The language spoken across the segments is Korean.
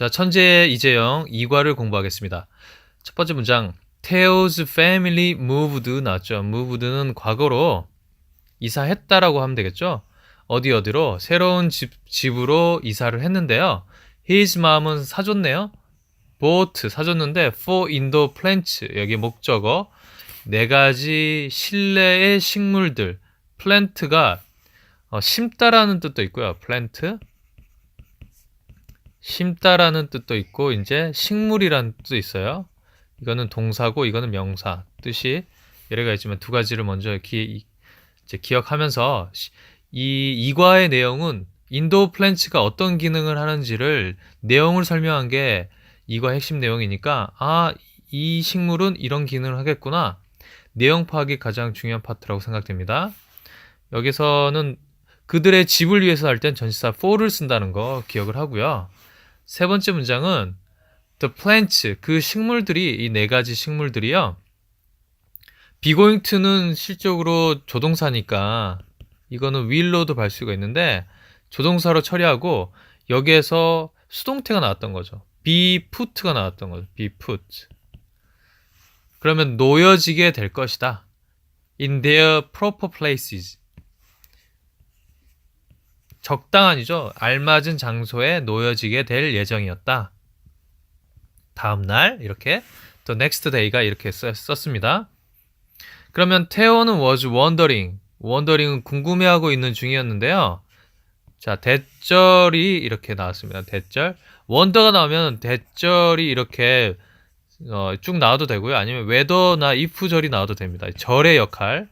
자, 천재 이재영 이과를 공부하겠습니다. 첫 번째 문장 Teo's family moved 나왔죠. moved는 과거로 이사했다라고 하면 되겠죠. 어디 어디로 새로운 집 집으로 이사를 했는데요. His mom은 사줬네요. bought 사줬는데 for indoor plants 여기 목적어 네 가지 실내의 식물들 plant가 어, 심다라는 뜻도 있고요. plant 심다라는 뜻도 있고 이제 식물이라는 뜻도 있어요. 이거는 동사고 이거는 명사 뜻이 여러 가지 있지만 두 가지를 먼저 기, 이제 기억하면서 시- 이 이과의 내용은 인도어 플랜츠가 어떤 기능을 하는지를 내용을 설명한 게 이과 핵심 내용이니까 아 이 식물은 이런 기능을 하겠구나 내용 파악이 가장 중요한 파트라고 생각됩니다. 여기서는 그들의 집을 위해서 할 땐 전치사 for를 쓴다는 거 기억을 하고요. 세 번째 문장은 the plants 그 식물들이 이 네 가지 식물들이요. going to는 실적으로 조동사니까 이거는 will로도 발 수가 있는데 조동사로 처리하고 여기에서 수동태가 나왔던 거죠. be put가 나왔던 거죠. be put. 그러면 놓여지게 될 것이다. in their proper places. 적당한이죠. 알맞은 장소에 놓여지게 될 예정이었다. 다음 날 이렇게 the next day가 이렇게 썼, 썼습니다. 그러면 태호는 was wondering. wondering은 궁금해하고 있는 중이었는데요. 자, 대절이 이렇게 나왔습니다. 대절. wonder가 나오면 대절이 이렇게 어, 쭉 나와도 되고요. 아니면 whether나 if절이 나와도 됩니다. 절의 역할.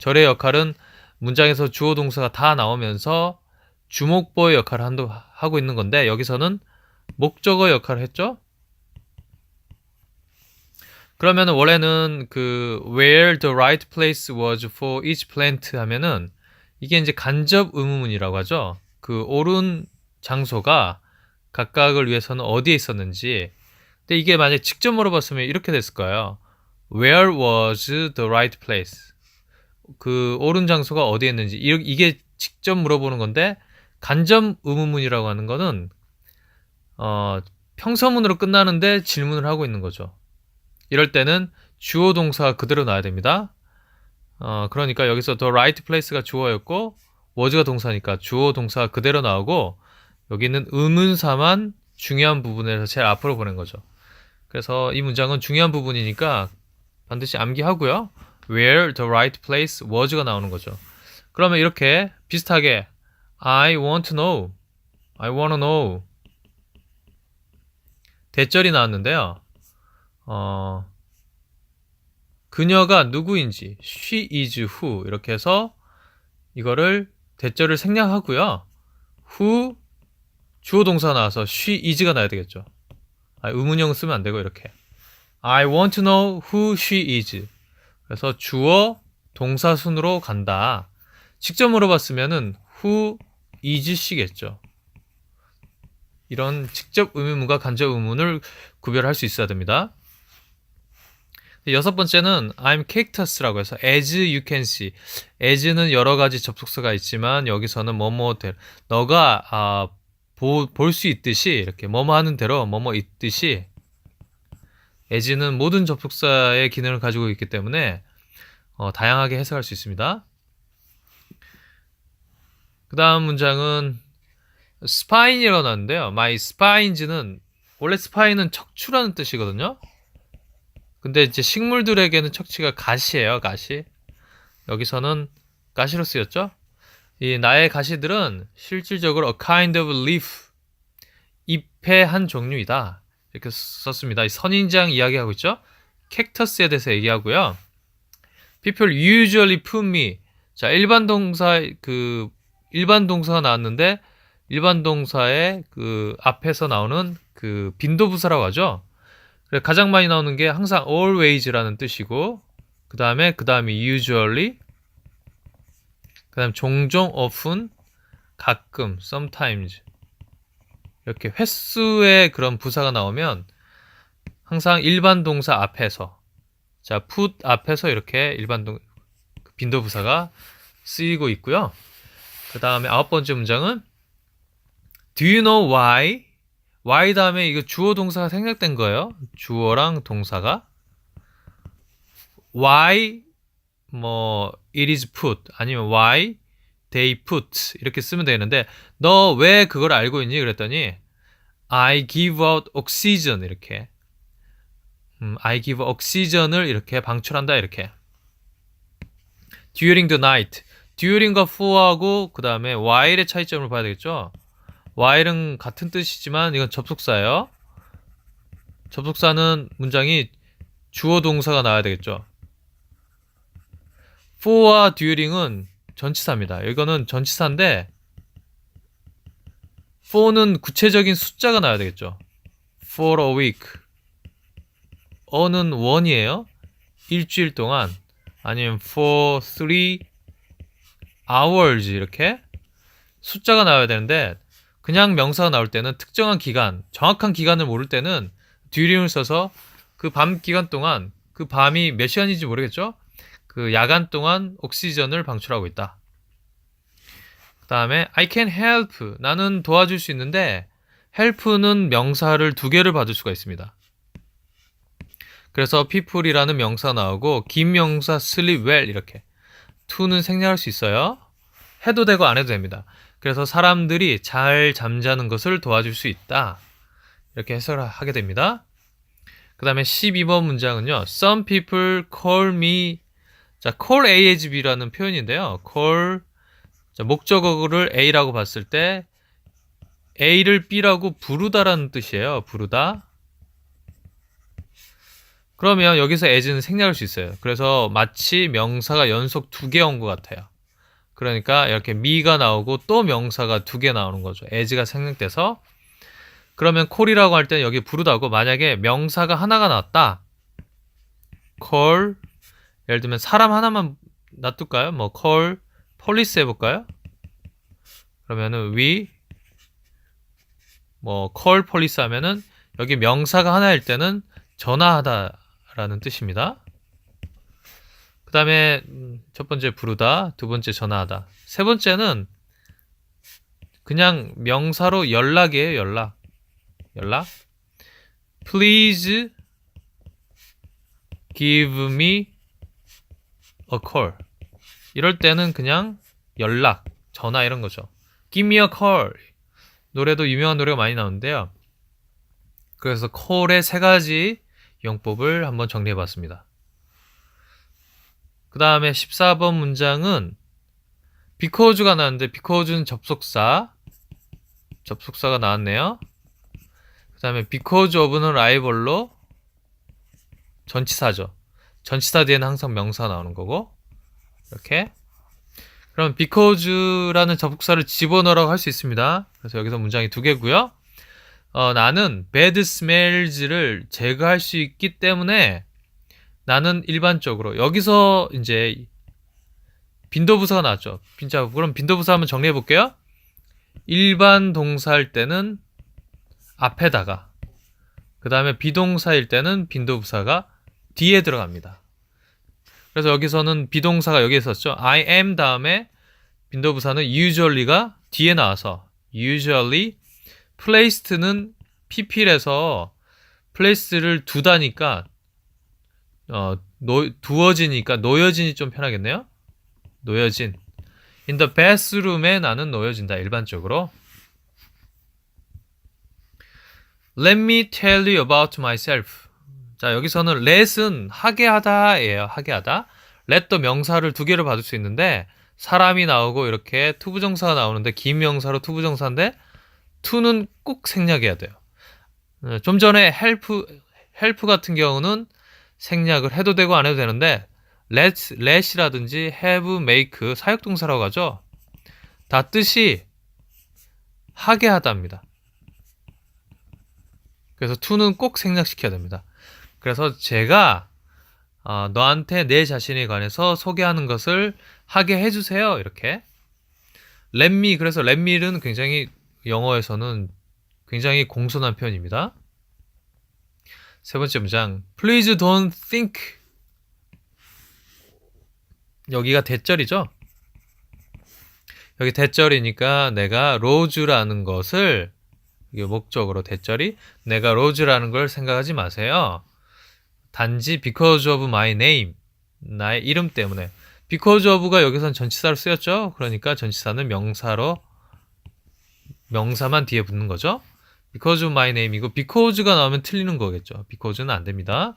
절의 역할은 문장에서 주어 동사가 다 나오면서 주목보의 역할을 한도, 하고 있는 건데 여기서는 목적어 역할을 했죠. 그러면 원래는 그 where the right place was for each plant 하면은 이게 이제 간접 의문문이라고 하죠. 그 옳은 장소가 각각을 위해서는 어디에 있었는지. 근데 이게 만약 직접 물어봤으면 이렇게 됐을 거예요. Where was the right place? 그 옳은 장소가 어디에 있는지 이- 이게 직접 물어보는 건데 간접 의문문이라고 하는 거는 어, 평서문으로 끝나는데 질문을 하고 있는 거죠. 이럴 때는 주어 동사가 그대로 나와야 됩니다. 어, 그러니까 여기서 the right place가 주어였고 was가 동사니까 주어 동사가 그대로 나오고 여기는 의문사만 중요한 부분에서 제일 앞으로 보낸 거죠. 그래서 이 문장은 중요한 부분이니까 반드시 암기하고요. Where the right place was가 나오는 거죠. 그러면 이렇게 비슷하게 I want to know, I want to know 대절이 나왔는데요. 어, 그녀가 누구인지 she is who 이렇게 해서 이거를 대절을 생략하고요. who 주어 동사 나와서 she is가 나야 되겠죠. 아, 의문형 쓰면 안 되고 이렇게 I want to know who she is. 그래서 주어 동사 순으로 간다. 직접 물어봤으면은 who is she겠죠. 이런 직접 의문문과 간접 의문을 구별할 수 있어야 됩니다. 여섯 번째는 I'm cactus라고 해서 as you can see. as는 여러 가지 접속사가 있지만 여기서는 뭐뭐 대 너가 아, 볼수 있듯이 이렇게 뭐뭐 하는 대로 뭐뭐 있듯이 as는 모든 접속사의 기능을 가지고 있기 때문에 어, 다양하게 해석할 수 있습니다. 그 다음 문장은 스파인이라고 나왔는데요. my spines는 원래 스파인은 척추라는 뜻이거든요. 근데 이제 식물들에게는 척추가 가시예요, 가시. 여기서는 가시로 쓰였죠. 이 나의 가시들은 실질적으로 a kind of leaf, 잎의 한 종류이다. 이렇게 썼습니다. 이 선인장 이야기하고 있죠. 캡터스에 대해서 얘기하고요. People usually put me. 자, 일반 동사 그 일반 동사가 나왔는데 일반 동사의 그 앞에서 나오는 그 빈도부사라고 하죠. 가장 많이 나오는 게 항상 always라는 뜻이고 그 다음에 그 다음에 usually 그 다음 종종 often 가끔 sometimes 이렇게 횟수의 그런 부사가 나오면 항상 일반 동사 앞에서 자 put 앞에서 이렇게 일반 동 빈도 부사가 쓰이고 있고요. 그 다음에 아홉 번째 문장은 Do you know why y 다음에 이거 주어 동사가 생략된 거예요. 주어랑 동사가 y 뭐 it is put 아니면 y they put 이렇게 쓰면 되는데 너 왜 그걸 알고 있니? 그랬더니 I give out oxygen 이렇게. 음, I give oxygen을 이렇게 방출한다 이렇게. During the night. During과 for하고 그 다음에 while의 차이점을 봐야 되겠죠? while은 같은 뜻이지만 이건 접속사예요. 접속사는 문장이 주어 동사가 나와야 되겠죠? for와 during은 전치사입니다. 이거는 전치사인데 for는 구체적인 숫자가 나와야 되겠죠. for a week. 어는 원이에요. 일주일 동안. 아니면 for three hours 이렇게 숫자가 나와야 되는데 그냥 명사가 나올 때는 특정한 기간, 정확한 기간을 모를 때는 during을 써서 그 밤 기간 동안 그 밤이 몇 시간인지 모르겠죠? 그 야간 동안 옥시전을 방출하고 있다. 그 다음에 I can help 나는 도와줄 수 있는데 help는 명사를 두 개를 받을 수가 있습니다. 그래서 people이라는 명사 나오고 긴 명사 sleep well 이렇게 to는 생략할 수 있어요. 해도 되고 안 해도 됩니다. 그래서 사람들이 잘 잠자는 것을 도와줄 수 있다. 이렇게 해석을 하게 됩니다. 그 다음에 12번 문장은요. Some people call me 자, call A as B라는 표현인데요. call 자, 목적어를 A라고 봤을 때 A를 B라고 부르다라는 뜻이에요. 부르다. 그러면 여기서 as는 생략할 수 있어요. 그래서 마치 명사가 연속 두 개 온 것 같아요. 그러니까 이렇게 me가 나오고 또 명사가 두 개 나오는 거죠. as가 생략돼서 그러면 call이라고 할 때는 여기 부르다고 만약에 명사가 하나가 나왔다. call 예를 들면 사람 하나만 놔둘까요? 뭐 call police 해볼까요? 그러면은 we 뭐 call police 하면은 여기 명사가 하나일 때는 전화하다라는 뜻입니다. 그 다음에 음, 첫 번째 부르다, 두 번째 전화하다. 세 번째는 그냥 명사로 연락이에요, 연락. 연락. Please give me a call. 이럴 때는 그냥 연락, 전화 이런 거죠. Give me a call. 노래도 유명한 노래가 많이 나오는데요. 그래서 call의 세 가지 용법을 한번 정리해 봤습니다. 그 다음에 14번 문장은 because가 나왔는데 because는 접속사 접속사가 나왔네요. 그 다음에 because of는 rival로 전치사죠. 전치사 뒤에는 항상 명사가 나오는 거고 이렇게 그럼 because라는 접속사를 집어넣으라고 할 수 있습니다. 그래서 여기서 문장이 두 개고요. 어, 나는 bad smells를 제거할 수 있기 때문에 나는 일반적으로 여기서 이제 빈도부사가 나왔죠. 빈자 그럼 빈도부사 한번 정리해 볼게요. 일반 동사일 때는 앞에다가 그 다음에 비동사일 때는 빈도부사가 뒤에 들어갑니다. 그래서 여기서는 비동사가 여기에 있었죠. I am 다음에 빈도 부사는 usually가 뒤에 나와서 usually placed는 pp에서 place를 두다니까 어, 놓, 두어지니까 놓여진이 좀 편하겠네요. 놓여진. In the bathroom에 나는 놓여진다. 일반적으로. Let me tell you about myself. 자, 여기서는 let은 하게 하다예요. 하게 하다. let도 명사를 두 개를 받을 수 있는데 사람이 나오고 이렇게 투부정사가 나오는데 기명사로 투부정사인데 to는 꼭 생략해야 돼요. 어, 좀 전에 help help 같은 경우는 생략을 해도 되고 안 해도 되는데 let, let이라든지 have, make 사역 동사라고 하죠. 다 뜻이 하게 하다입니다. 그래서 to는 꼭 생략시켜야 됩니다. 그래서 제가 어, 너한테 내 자신에 관해서 소개하는 것을 하게 해주세요. 이렇게 me 그래서 me는 굉장히 영어에서는 굉장히 공손한 표현입니다. 세 번째 문장. Please don't think. 여기가 대절이죠? 여기 대절이니까 내가 로즈라는 것을 목적으로 대절이 내가 로즈라는 걸 생각하지 마세요. 단지 because of my name 나의 이름 때문에 because of가 여기선 전치사로 쓰였죠. 그러니까 전치사는 명사로 명사만 뒤에 붙는 거죠. because of my name이고 because가 나오면 틀리는 거겠죠. because는 안 됩니다.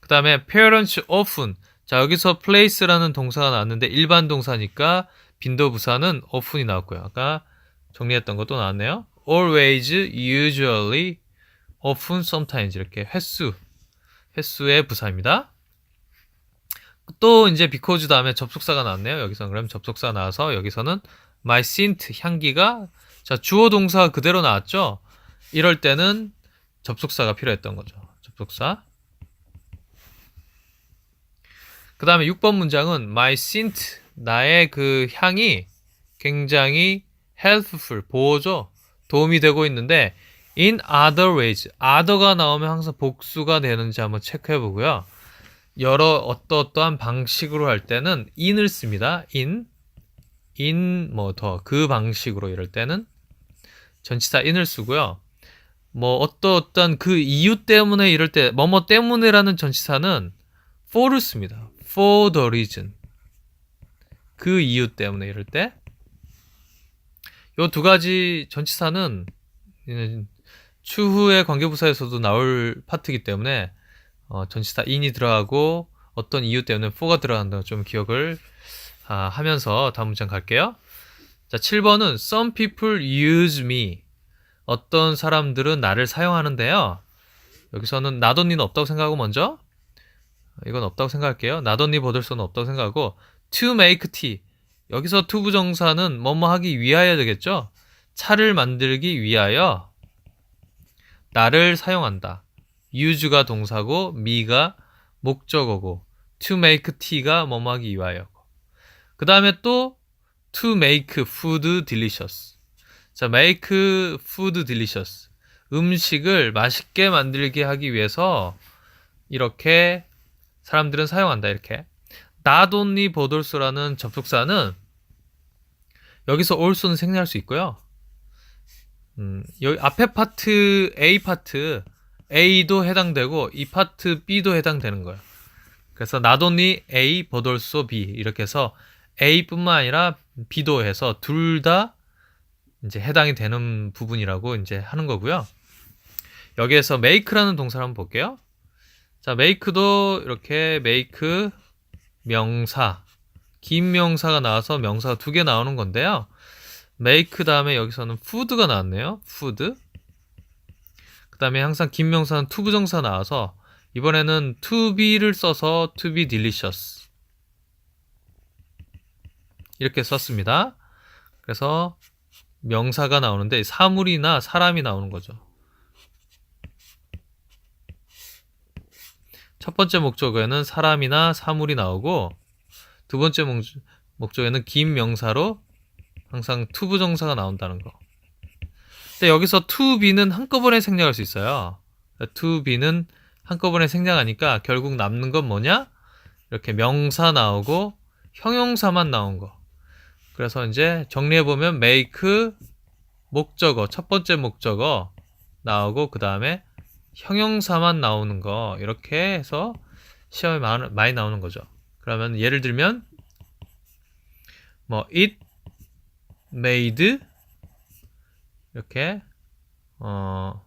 그 다음에 parents often 자 여기서 place라는 동사가 나왔는데 일반 동사니까 빈도 부사는 often이 나왔고요. 아까 정리했던 것도 나왔네요. always, usually, often, sometimes 이렇게 횟수 횟수의 부사입니다. 또 이제 because 다음에 접속사가 나왔네요. 여기서 그럼 접속사 나와서 여기서는 my scent 향기가 자 주어 동사 그대로 나왔죠. 이럴 때는 접속사가 필요했던 거죠. 접속사. 그 다음에 6번 문장은 my scent 나의 그 향이 굉장히 helpful 보호죠. 도움이 되고 있는데 in other ways other가 나오면 항상 복수가 되는지 한번 체크해 보고요. 여러 어떠어떠한 방식으로 할 때는 in을 씁니다. in in 뭐 더 그 방식으로 이럴 때는 전치사 in을 쓰고요. 뭐 어떠어떠한 그 이유 때문에 이럴 때 뭐뭐 때문에라는 전치사는 for를 씁니다. for the reason 그 이유 때문에 이럴 때 요 두 가지 전치사는 추후의 관계부사에서도 나올 파트이기 때문에 어, 전치사 in이 들어가고 어떤 이유 때문에 for가 들어간다는 좀 기억을 아, 하면서 다음 문장 갈게요. 자, 7번은 some people use me. 어떤 사람들은 나를 사용하는데요. 여기서는 나돈니는 없다고 생각하고 먼저 이건 없다고 생각할게요. 나돈니 버들소는 없다고 생각하고 to make tea. 여기서 to 부정사는 뭐뭐 하기 위하여 되겠죠? 차를 만들기 위하여 나를 사용한다. use가 동사고 me가 목적어고 to make tea가 뭐뭐 하기 위하여고. 그 다음에 또 to make food delicious. 자, make food delicious. 음식을 맛있게 만들게 하기 위해서 이렇게 사람들은 사용한다. 이렇게. not only 버돌소라는 접속사는 여기서 also는 생략할 수 있고요. 음, 여기 앞에 파트 A 파트 A도 해당되고 이 파트 B도 해당되는 거예요. 그래서 only A also B 이렇게 해서 A뿐만 아니라 B도 해서 둘 다 이제 해당이 되는 부분이라고 이제 하는 거고요. 여기에서 make라는 동사를 한번 볼게요. 자, make도 이렇게 make 명사 긴 명사가 나와서 명사가 두 개 나오는 건데요. Make 다음에 여기서는 food가 나왔네요. food. 그 다음에 항상 긴 명사는 to 부정사 나와서 이번에는 to be를 써서 be delicious. 이렇게 썼습니다. 그래서 명사가 나오는데 사물이나 사람이 나오는 거죠. 첫 번째 목적어에는 사람이나 사물이 나오고 두 번째 목, 목적에는 긴 명사로 항상 to 부정사가 나온다는 거. 근데 여기서 to be는 한꺼번에 생략할 수 있어요. to be는 한꺼번에 생략하니까 결국 남는 건 뭐냐? 이렇게 명사 나오고 형용사만 나온 거. 그래서 이제 정리해 보면 make 목적어 첫 번째 목적어 나오고 그 다음에 형용사만 나오는 거 이렇게 해서 시험에 많이 나오는 거죠. 그러면 예를 들면 뭐 it made 이렇게 어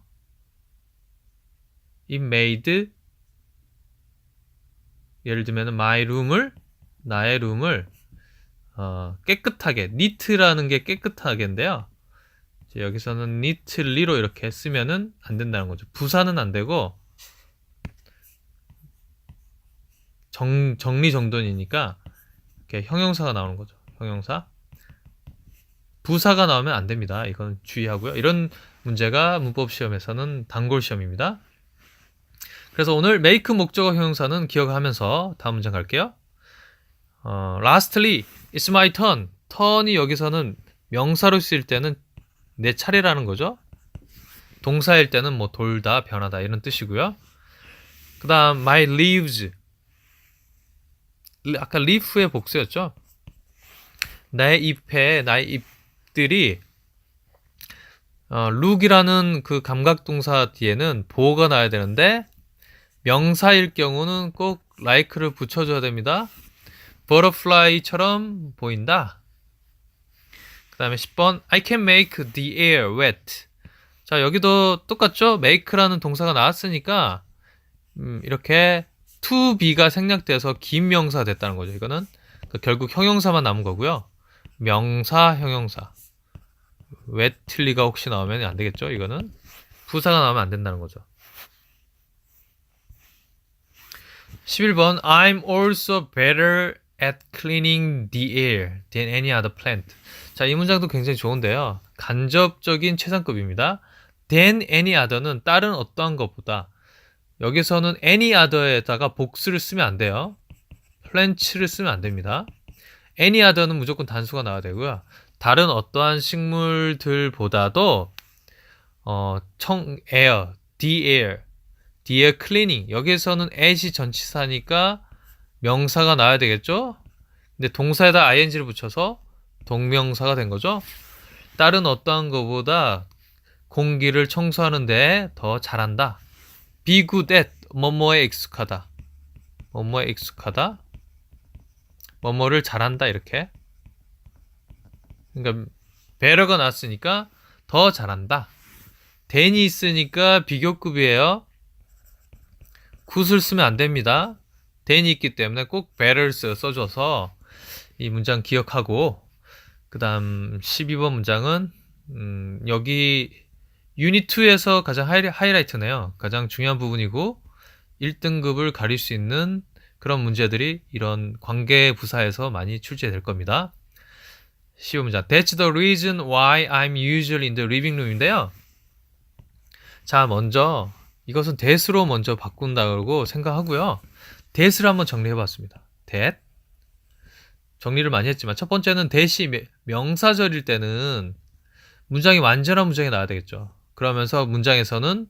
it made 예를 들면 my room을 나의 룸을 어, 깨끗하게 neat라는 게 깨끗하게인데요. 여기서는 neatly로 이렇게 쓰면은 안 된다는 거죠. 부사는 안 되고 정, 정리정돈이니까 이렇게 형용사가 나오는 거죠. 형용사. 부사가 나오면 안 됩니다. 이건 주의하고요. 이런 문제가 문법 시험에서는 단골 시험입니다. 그래서 오늘 make 목적어 형용사는 기억하면서 다음 문장 갈게요. 어, lastly, it's my turn. 턴이 여기서는 명사로 쓰일 때는 내 차례라는 거죠. 동사일 때는 뭐 돌다, 변하다 이런 뜻이고요. 그 다음 my leaves. 아까 leaf의 복수였죠. 나의 잎에 나의 잎 들이 어, look이라는 그 감각 동사 뒤에는 보호가 나야 되는데 명사일 경우는 꼭 like를 붙여줘야 됩니다. butterfly처럼 보인다. 그 다음에 10번 I can make the air wet. 자 여기도 똑같죠? make라는 동사가 나왔으니까 음, 이렇게 to be가 생략돼서 긴 명사 됐다는 거죠. 이거는 그 결국 형용사만 남은 거고요. 명사, 형용사. Wetly가 혹시 나오면 안 되겠죠? 이거는 부사가 나오면 안 된다는 거죠. 11번 I'm also better at cleaning the air than any other plant. 자, 이 문장도 굉장히 좋은데요. 간접적인 최상급입니다. than any other는 다른 어떠한 것보다 여기서는 any other에다가 복수를 쓰면 안 돼요. plant를 쓰면 안 됩니다. any other는 무조건 단수가 나와야 되고요. 다른 어떠한 식물들보다도 어, 청 air, the air, the air cleaning 여기에서는 at이 전치사니까 명사가 나와야 되겠죠? 근데 동사에다 ing를 붙여서 동명사가 된 거죠. 다른 어떠한 것보다 공기를 청소하는데 더 잘한다. be good at 뭐뭐에 익숙하다. 뭐뭐에 익숙하다. 뭐뭐를 잘한다 이렇게. 그러니까 배러가 났으니까 더 잘한다. than이 있으니까 비교급이에요. 굿을 쓰면 안 됩니다. than이 있기 때문에 꼭 써- 써줘서 이 문장 기억하고 그 다음 12번 문장은 음, 여기 유닛 2에서 가장 하이, 하이라이트네요. 가장 중요한 부분이고 1등급을 가릴 수 있는 그런 문제들이 이런 관계 부사에서 많이 출제될 겁니다. 15문장. That's the reason why I'm usually in the living room인데요. 자, 먼저 이것은 that으로 먼저 바꾼다고 생각하고요. that을 한번 정리해 봤습니다. that. 정리를 많이 했지만 첫 번째는 that이 명- 명사절일 때는 문장이 완전한 문장이 나와야 되겠죠. 그러면서 문장에서는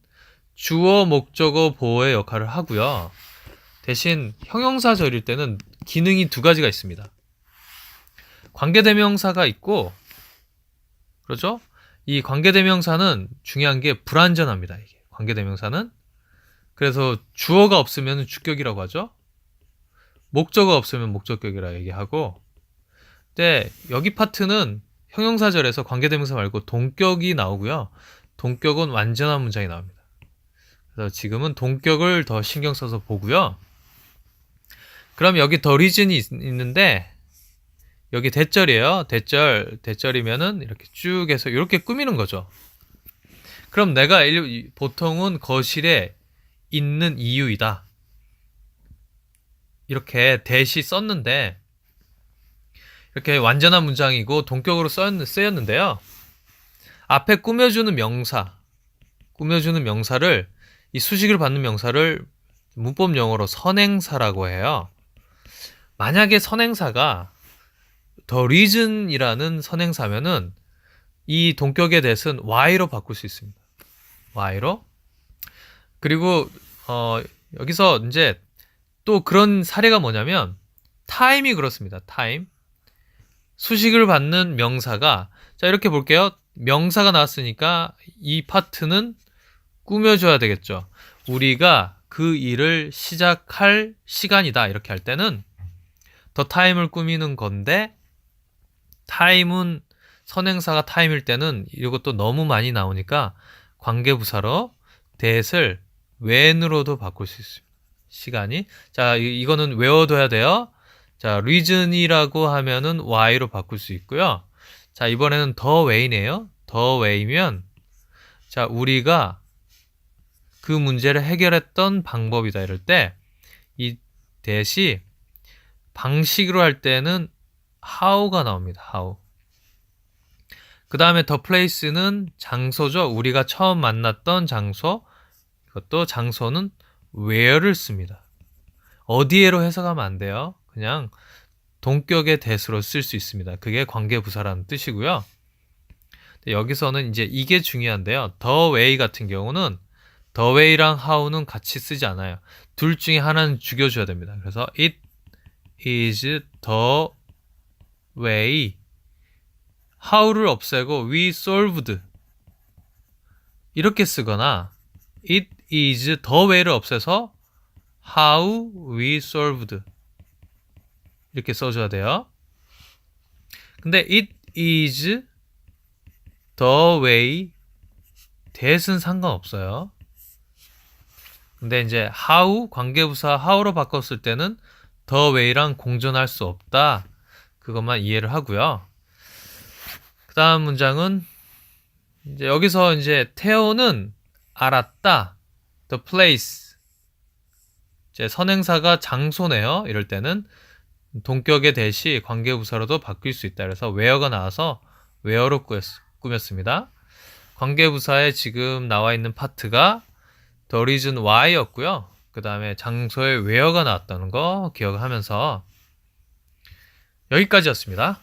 주어, 목적어, 보호의 역할을 하고요. 대신 형용사절일 때는 기능이 두 가지가 있습니다. 관계대명사가 있고, 그렇죠? 이 관계대명사는 중요한 게 불완전합니다. 이게 관계대명사는. 그래서 주어가 없으면 주격이라고 하죠. 목적어 없으면 목적격이라 얘기하고, 근데 여기 파트는 형용사절에서 관계대명사 말고 동격이 나오고요. 동격은 완전한 문장이 나옵니다. 그래서 지금은 동격을 더 신경 써서 보고요. 그럼 여기 더 리즌이 있- 있는데 여기 대절이에요. 대절 대절이면은 이렇게 쭉 해서 이렇게 꾸미는 거죠. 그럼 내가 일- 보통은 거실에 있는 이유이다. 이렇게 대시 썼는데 이렇게 완전한 문장이고 동격으로 쓰였- 쓰였는데요. 앞에 꾸며주는 명사, 꾸며주는 명사를 이 수식을 받는 명사를 문법 용어로 선행사라고 해요. 만약에 선행사가 the reason이라는 선행사면은 이 동격의 대신 y로 바꿀 수 있습니다. y로. 그리고 어, 여기서 이제 또 그런 사례가 뭐냐면 time이 그렇습니다. time. 수식을 받는 명사가 자 이렇게 볼게요. 명사가 나왔으니까 이 파트는 꾸며줘야 되겠죠. 우리가 그 일을 시작할 시간이다 이렇게 할 때는 더 타임을 꾸미는 건데 타임은 선행사가 타임일 때는 이것도 너무 많이 나오니까 관계부사로 that을 when으로도 바꿀 수 있습니다. 시간이 자 이- 이거는 외워둬야 돼요. 자 reason이라고 하면은 why로 바꿀 수 있고요. 자 이번에는 the way네요. the way면 자 우리가 그 문제를 해결했던 방법이다 이럴 때 이 대시 방식으로 할 때는 how가 나옵니다. how. 그 다음에 the place는 장소죠. 우리가 처음 만났던 장소. 이것도 장소는 where를 씁니다. 어디에로 해석하면 안 돼요. 그냥 동격의 대수로 쓸 수 있습니다. 그게 관계부사라는 뜻이고요. 여기서는 이제 이게 중요한데요. the way 같은 경우는 the way랑 how는 같이 쓰지 않아요. 둘 중에 하나는 죽여줘야 됩니다. 그래서 it is the way how를 없애고 we solved 이렇게 쓰거나 it is the way를 없애서 how we solved 이렇게 써줘야 돼요. 근데 it is the way that은 상관없어요. 근데 이제 how 관계부사 how로 바꿨을 때는 the way랑 공존할 수 없다. 그것만 이해를 하고요. 그 다음 문장은 이제 여기서 이제 태호는 알았다. the place. 이제 선행사가 장소네요. 이럴 때는 동격의 대시 관계부사로도 바뀔 수 있다. 그래서 where가 나와서 where로 꾸몄, 꾸몄습니다. 관계부사에 지금 나와 있는 파트가 the reason why였고요. 그 다음에 장소에 where가 나왔다는 거 기억하면서 여기까지였습니다.